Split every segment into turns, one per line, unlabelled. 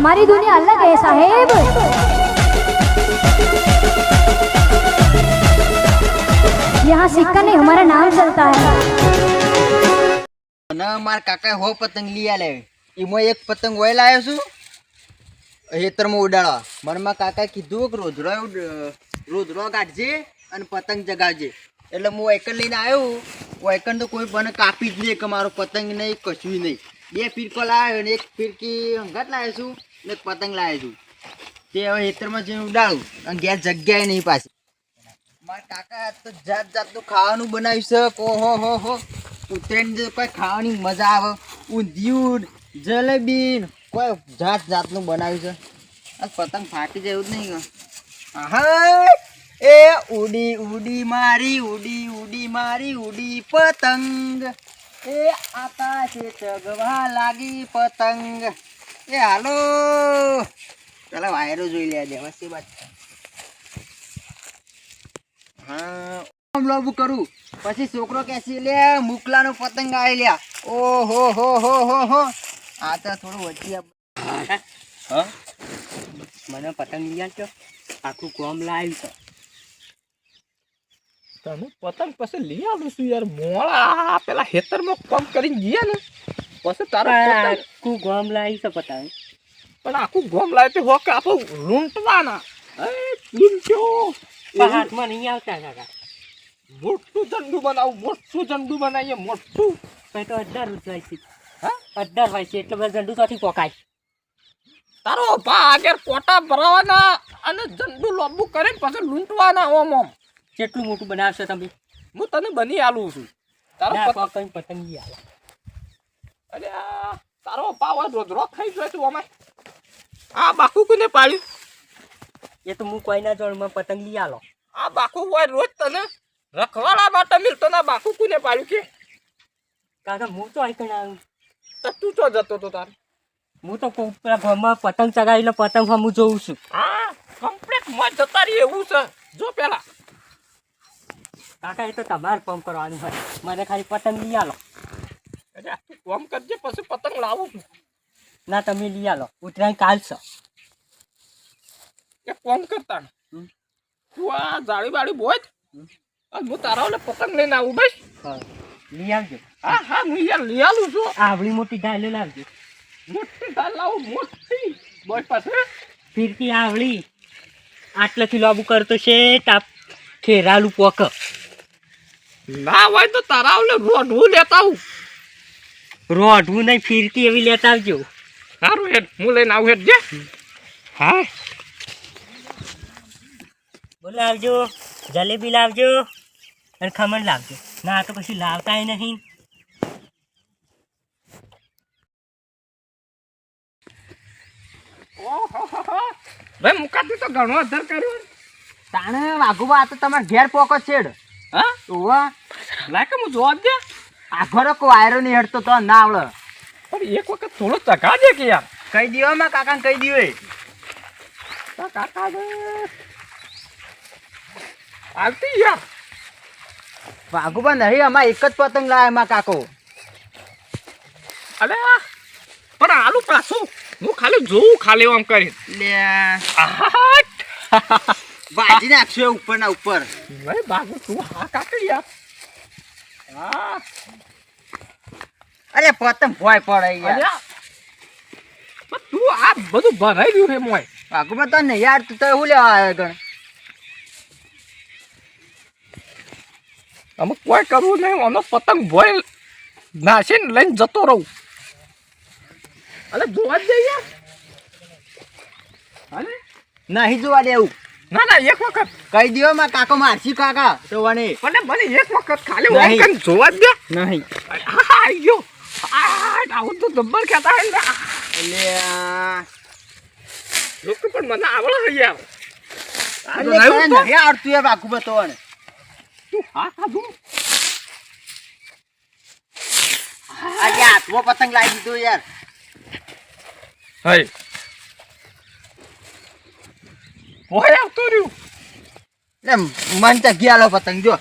हमारी दुनिया अलग है साहेब यहाँ सिक्का नहीं हमारा नाम चलता है
અને મારા કાકા હો પતંગ લઈ આલે એમાં એક પતંગ વય લાવ્યો છું હેતરમાં ઉડાડવા મને મારા કાકાએ કીધું કે રોજડો ઉડ- રોજડો કાઢજે અને પતંગ જગાવજે એટલે હું વાયકન લઈને આવ્યો વાયકન તો કોઈ મને કાપી જ નહીં કે મારો પતંગ નહીં કશું નહીં બે ફિરકો લાવ્યો ને એક ફિરકી હંગાત લાવ્યો છું ને પતંગ લાવ્યો છું. તે હવે હેતરમાં જઈને ઉડાડું અને ઘેર જગ્યાએ નહીં પાછી. મારા કાકા તો જાત જાતનું ખાવાનું બનાવ્યું છે કો હો હો. હો ઉત્તરાયણ કોઈ ખાવાની મજા આવે. ઊંધિયું, જલેબી, કોઈ જાત જાતનું બનાવ્યું છે. પતંગ ફાટી જાય એવું જ નહીં હા એ ઉડી ઉડી મારી, ઉડી ઉડી મારી, ઉડી પતંગ. એ આકાશે ચગવા લાગી પતંગ. એ હાલો. પેલા વાયરો જોઈ લે દેવા સી વાત હા. આમ કરું? પછી છોકરો કે લે મુકલાનો પતંગ આવી લ્યા. ઓ હો હો હો હો. હો આ તો થોડું વચ્ચે
હા? મને પતંગ લઈ આલજો આખું કોમ લાવ્યું છે.
તમે પતંગ પછી લઈ આવું છું યાર? મોળા પેલા ખેતરમાં કોમ કરીને ગયા ને. પછી તારો
આખું ગોમ લાવી છે પતાવે.
પણ આખું ગોમ લાવે તો હોકે આપો લૂંટવાના. એ લૂંટ્યો
હાથમાં નહીં આવતા કાકા.
મોટું ઝંડુ બનાવું મોટું ઝંડુ બનાવીએ મોટું.
પછી તો અઢાર રૂપિયા છે.
હા?
અઢાર હોય છે એટલે બધા ઝંડુ ત્યાંથી પોકાય.
તારો ભા આગળ કોટા ભરાવાના અને ઝંડુ લોબુ કરીને પછી લૂંટવાના ઓમ ઓમ.
કેટલું મોટું બનાવશો તમે.
હું તને બની આલું છું. તારો પતંગ
પતંગી આવો
અરે આ તારો પાવા રોજરો ખાઈ જોય તું અમે આ બાકુ કોને પાડ્યું?
એ તો હું કોઈના જોડમાં પતંગ લઈ આલો.
આ બાકુ હોય રોજ તને રખવાડા માટે મિલતો ના બાકુ કોને પાડ્યું કે?
કાકા હું તો આઈકણ આવ્યું
તો તું તો જતો તો તાર?
હું તો પેલા ઘરમાં પતંગ ચગાવીને પતંગ હું જોઉં છું.
હા કમ્પ્લીટમાં જતા રહી એવું છે. જો પેલા.
કાકા એ તો તમારે પંપ કરવાનું હોય. મને ખાલી પતંગ લઈ આલો.
અરે કોમ કરજે પછી પતંગ લાવું
ના તમે લઈ આલો. ઉતરાયણ કાલ છે.
એક કોમ કરતા. તું આ જાળી બાળી બોજ હું તારા ઓલે પતંગ લઈને આવું
ભાઈ લઈ આવજો.
હા હા હું યાર લઈ આલું છું.
આવડી મોટી ડાલે લાવજો
મોટી દાલ લાવું મોટી. બોજ પાસે.
ફીરકી આવડી. આટલેથી લાબુ કરતો છે તાપ ખેરાલું પોક.
ના હોય તો તારા ઓલે રોડવું લેતા આવું.
રોઢવું નહીં ફીરકી એવી લેતા આવજો.
સારું હેડ હું લઈને આવું હેડ જે. હા.
બોલો આવજો જલેબી લાવજો અને ખમણ લાવજો. ના તો પછી લાવતાય નહીં.
ભાઈ મુકાતી તો ઘણો અધર કર્યો.
તાણે વાઘુબા આ તો તમારે ઘેર પોકો છેડ.
હા? લાગે હું જોવા દે.
આખો કો વાયરો નહીં હટતો તો ના આવડે.
પણ એક વખત થોડો દે કે યાર.
કહી દીયો માં કાકાને કહી
દીયો કાકા આવતી યાર.
વાઘુબા નહીં અમારે એક જ પતંગ લાવે એમાં કાકો.
અલે પણ આલુ પાછું. હું ખાલી જોઉં ખાલી આમ કરી
લે. વાજી નાખશો ઉપર ના ઉપર.
ભાઈ બાગુ તું હા કાકા યાર. હા.
અરે પતંગ ભોય પડે
ગયા.
યાર
તું આ બધું ભરાઈ ગયું છે મોય.
વાઘુબા તો નહીં યાર તું તો એવું લેવા આવે ગણ
અમે કોઈ કરવું નહીં આનો પતંગ ભોય નાસીને લઈને જતો રહું. અરે જોવા જ જઈએ. અરે
નહીં જોવા દેવું.
ના ના એક વખત.
કહી દો માં કાકો મારસી કાકા? તો વને
મને મને એક વખત ખાલી. જોવા જ દે.
નહીં.
હા આઈ ગયો. આ આવું તો જબ્બર કહેતા હોય ને.
આ-
લોકો પણ મને આવડે છે યાર.
નહીં આવડતું એ વાઘુબા તો વને
તું હા ખાધું
આજે હાથમાં પતંગ લાવી દીધો યાર.
હઈ ઓય આવતો રહ્યું.
એટલે મન તો ગયા પતંગ જો.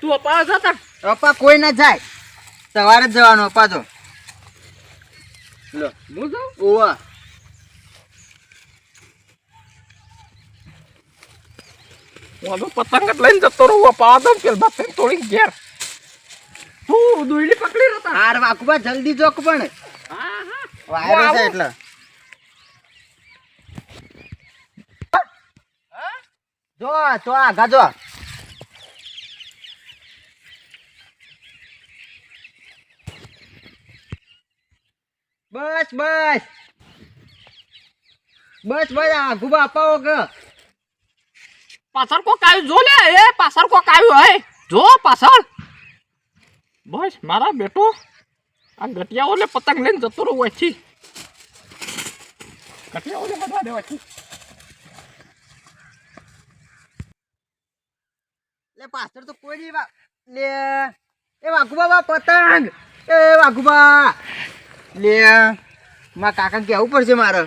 તું અપાવા જતા
અપા કોઈ ના જાય. સવારે જ જવાનું અપા જો. લો
હું જાઉં?
ઓવા
હું પતંગ જ લઈને જતો રહું પાદમ પેલ બાપે તોડી ઘેર. તું પકડી રહેતા
હાર વાકુબા જલ્દી જોક પણ. વાયરો છે એટલે. જો તો આગા જો. બસ બસ. બસ બસ આગુબા બાપાઓ કે?
પાછળ કોક આવ્યું? જો લે એ પાછળ કોક આવ્યું હે. જો પાછળ. બસ મારા બેટો આ ગટિયાઓ લે પતંગ લઈને જતો રહું અહીંથી. ગટિયાઓ લે બધા દેવાથી
લે પાછળ તો કોઈ નહીં લે એ વાઘુ બાબા પતંગ. એ વાઘુબા. લે. મારા કાકા કેવું પડશે મારે.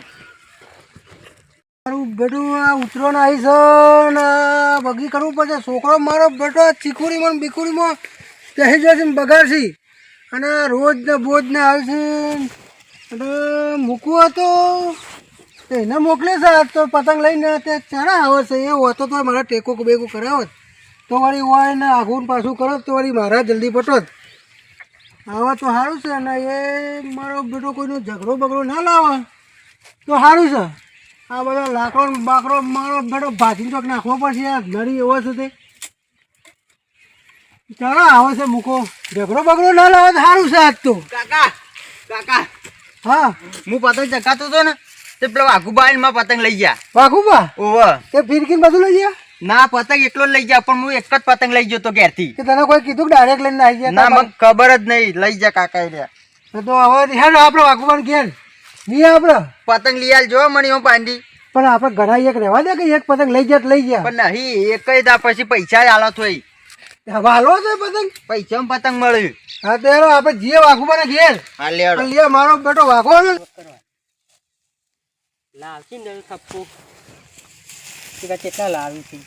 મારું બેટું આ ઉતરો આવી છે બગી કરવું પડશે. છોકરો મારો બેટો ચીકુરીમાં બીકુરીમાં કહી જશે બગાડશે. અને રોજ ને બોજ ને આવશે અને મૂકવો તો એને મોકલે છે. તો પતંગ લઈને તે ચારા આવે છે. એ હોતો તો મારા ટેકો બેકો કરાવત. તો વળી હોય ને આઘું પાછું કરો તો વળી મારા જલ્દી પટોત. આવા તો સારું છે અને એ મારો બેટો કોઈનો ઝઘડો બગડો ના લાવે. તો સારું છે. આ બધા લાકડો બાકડો મારો બેટો ભાજીને ચોક નાખવો પડશે આ નરી એવો છે તે. ચાલો આવે છે મૂકો. ઝઘડો બગડો ના લાવે તો સારું છે આજ તો.
કાકા કાકા.
હા.
હું પતંગ ચકાતો હતો ને તે પેલો વાઘુબા મારા પતંગ લઈ ગયા.
વાઘુબા?
ઓવા
તે ફિરકીને બધું લઈ ગયા?
ના પતંગ એકલો લઈ જાય પણ હું એક જ પતંગ લઈ જતો તો ઘેરથી.
કે તને કોઈ કીધું ડાયરેક્ટ લઈને આવી ગયા
ના મને ખબર જ નહીં. લઈ જા કાકા એ
તો તો હવે હેડ આપણો વાઘવાન ઘેર. નહીં આપણે
પતંગ લઈ આલ જો મણી હું પાંડી.
પણ આપણે ઘણા એક રહેવા દે કે એક પતંગ લઈ ગયા લઈ ગયા
પણ નહીં એક જ દા પછી પૈસા જ આલો થોઈ
વાલો છે પતંગ.
પૈસા પતંગ મળ્યું
હા તો આપણે જીએ વાઘુબાને ઘેર.
હા
લે મારો બેટો વાઘો
લાવશી ને થપ્પુ. તું કેટલા લાવી છે?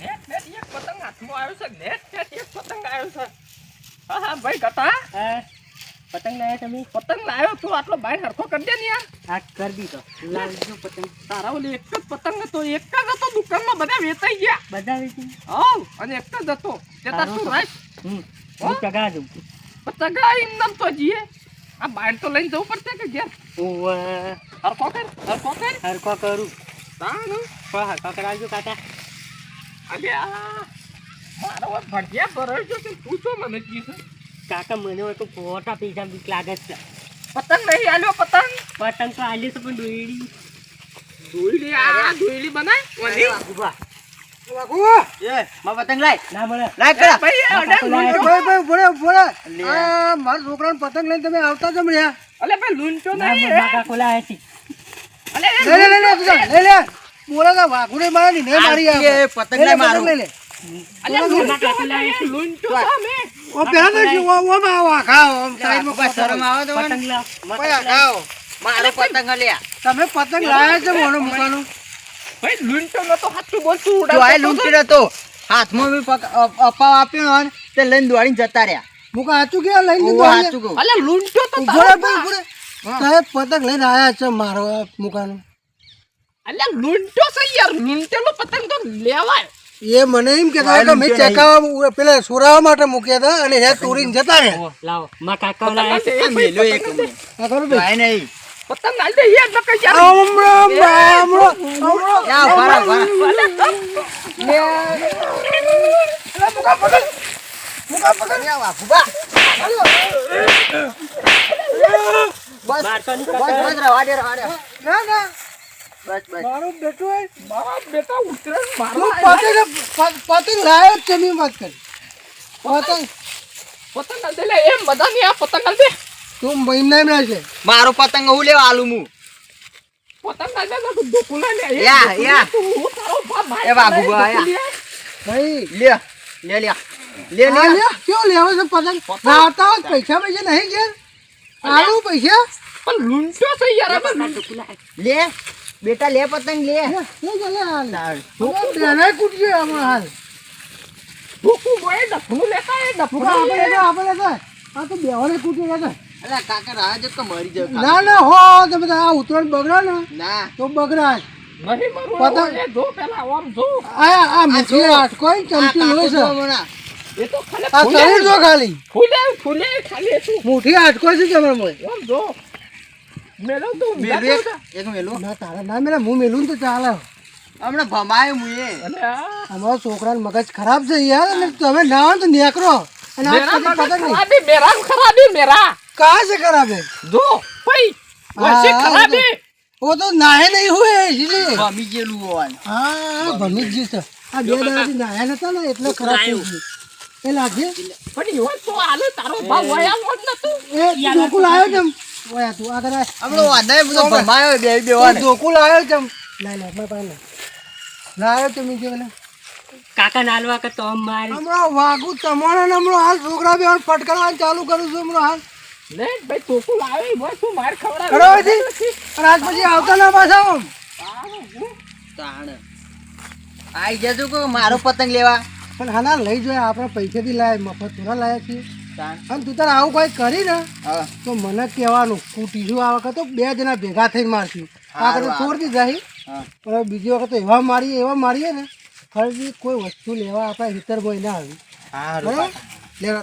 નેટ નેટ એક પતંગ હાથમાં આવ્યો છે નેટ નેટ એક પતંગ આવ્યો છે. હા હા ભાઈ
હા? પતંગ લાયા તમે?
પતંગ લાવ્યો તું આટલો ભાઈ હરખો કરી દે ને યાર.
આ કરી લાવજો પતંગ.
તારા ઓલી એક જ પતંગ હતો એક જ હતો દુકાનમાં બધા વેચાઈ ગયા.
બધા વેચી?
હા અને એક જ હતો. તે તાર શું રાખ?
હમ હું? ચગા
પતંગ એમ તો જીએ. આ બહાર તો લઈને જવું પડશે કે ઘેર?
ઓવે
હરખો કર હરખો કર
હરખો કરું
તાનું?
પણ હરખો કરાવજો કાકા.
અલે આ મારો ભડિયા ભરાઈ ગયો છે પૂછો મને કીધું
કાકા મને હોય તો ખોટા પૈસા બીક લાગે છે.
પતંગ નહીં આલ્યો પતંગ?
પતંગ તો આલી છે પણ દોયડી
ધોઈલી આ ધોઈલી બનાય?
એ મારા પતંગ લાય.
ના મળે.
લાય કરા
ભાઈ આ અડે
ભાઈ ભાઈ ભાઈ ભોળે ભોળે આ મારા છોકરાને પતંગ લઈને તમે આવતા
અલે ભાઈ લૂંટો નહીં
લે લે લે લે લે લે. બોલા તા મારા ને મારી
પતંગ. લઈ મારો.
લે.
અલે લૂંટો નહીં, લૂંટો સામે
ઓ પહેલા તો શું ઓ ઓ માં વાઘા ઓમ સાઈડમાં
વાઘુબા શરમ આવે તો મને?
પતંગ લાવ.
ભાઈ વાઘા
મારો પતંગ લ્યા
તમે પતંગ લાયા છે મોનો મૂકવાનું?
ભાઈ લૂંટો ન તો હાચું બોલ તું
જો આ લૂંટી હતો હાથમાં મેં અપાવ આપ્યો ને તે લઈને દોડીને જતા રહ્યા.
મુકા હાચું કે લઈને
ઓવો હાચું કહું.
અલે લૂંટો તો
ઊભો ભાઈ. ઊભો પતંગ લઈને આયા છે મારો આ
અલે લૂંટો છે યાર. લૂંટેલો પતંગ તો લેવાય.
એ મને એમ કહેતા
ભાઈ
કે મેં ચકાવા પેલા સુરાવા માટે મૂક્યા હતા અને હે ચોરીને જતા રહ્યા.
લાવો. મા કાકા લાયા છે
મેલો એક
ભાઈ?
નહીં.
પતંગ આલ દે યાર ન કઈ યાર
આમ રામ રામ રામ રામ.
યા ઊભા રહો, ઊભા રહો. યા વાઘુબા. બસ
બારસો ની
બસ બસ રવા દે રવા દે.
ના ના.
બસ બસ.
મારો બેટો
મારા બેટા ઉતરે મારો
પતંગ પતંગ લાયો છે મેં વાત કરી. પતંગ
પતંગ દે લે એમ બધા ની આ પતંગ દે.
તું મહિના એમ રહેશે.
મારો પતંગ હું લેવા આલું હું
પતંગ
યા, યા.
તું હું તારો બાપ ભાઈ
એ
બાબુ.
ભાઈ.
લે લે લે. લે લે.
લે. કેવું લેવો છે પતંગ? લાવતા હોય તો પૈસા પૈસા નહીં છે આલું પૈસા?
પણ લૂંટો છે યાર.
લે બેટા લે પતંગ લે.
લે લે હાલ. બેનાય કૂટશે હમણાં હાલ.
દુકુ બોય ડફનું લેતા એ ડફનું
આપણે આપણે આ તો બેવાને કૂટી રહ્યા
અલા કાકા રાહ જો કે મરી જાવ
ના ના હો તમે આ ઉતરણ બગડો ને
ના.
તો બગડાય.
નહીં મારું
પતંગ-
જો પેલા આમ જો.
આ આ મીઠી આટકો ચમચી
કાકો
છે.
એ તો ખાલી
આ
ફૂલે
જો ખાલી.
ફૂલે ફૂલે ખાલી એટલું
મુઠી આટકો છે તમારે મોય
આમ જો. મેલો તો ઊંધા
એક-
થતા.
ના તારા ના મેલા હું મેલું તો ચાલે.
હમણાં ભમાયું મુએ
અમારા છોકરા મગજ ખરાબ છે યાર તમે ના હોય તો નેકરો અને આ પતંગ
મેરા ખરાબી મેરા.
कहाँ से खराब है
જો પઈ વૈસે
हाँ,
ખરાબી
वो तो नहाए नहीं हुए इसलिए
ભમી ગયેલું હોવાનું
હા ભમી જ ગયું છે આ બે દાડાથી નાહ્યા નતા ને એટલે ખરાબ થઈ ગયું એ લાગે
પણ ઈવન તો આલે તારો ભાવ વયા મોજ નતું
એ ધોકું લાવ્યો છે ઓયા તું આગળ આય.
હમણાં વાંધાય બધો ભમાયો બે બે
એ
વાને.
ધોકું લાવ્યો છે લાય લાય મારા પાસે લાય. લાવ્યો છે મીજે પેલા
કાકા નાલવા કે તો મારી
હમણાં વાગું તમારે ને હમણાં હાલ છોકરા બે ફટકારવાનું ચાલુ કરું છું હમણાં હાલ
લે ભાઈ ટોકું લાવે ઈવન તું માર ખવડાવે
કરો અહીંથી. અને આજ પછી આવતા ના પાછા આમ.
તાણ આઈ જજો કે મારો પતંગ લેવા
પણ હાના લઈ જોઈએ આપણે પૈસેથી લાય મફત થોડા લાયા છીએ અને તું તારે આવું કોઈ કરી ને તો મને કહેવાનું કુટીશું આ વખત તો બે જણા ભેગા થઈને મારશું આ વખતે
હારું.
છોડ દીધા હી.
હા
પણ બીજી વખત તો એવા મારીએ એવા મારીએ ને ફરીથી કોઈ વસ્તુ લેવા આપણા હિતર કોઈ ના આવી બરાબર.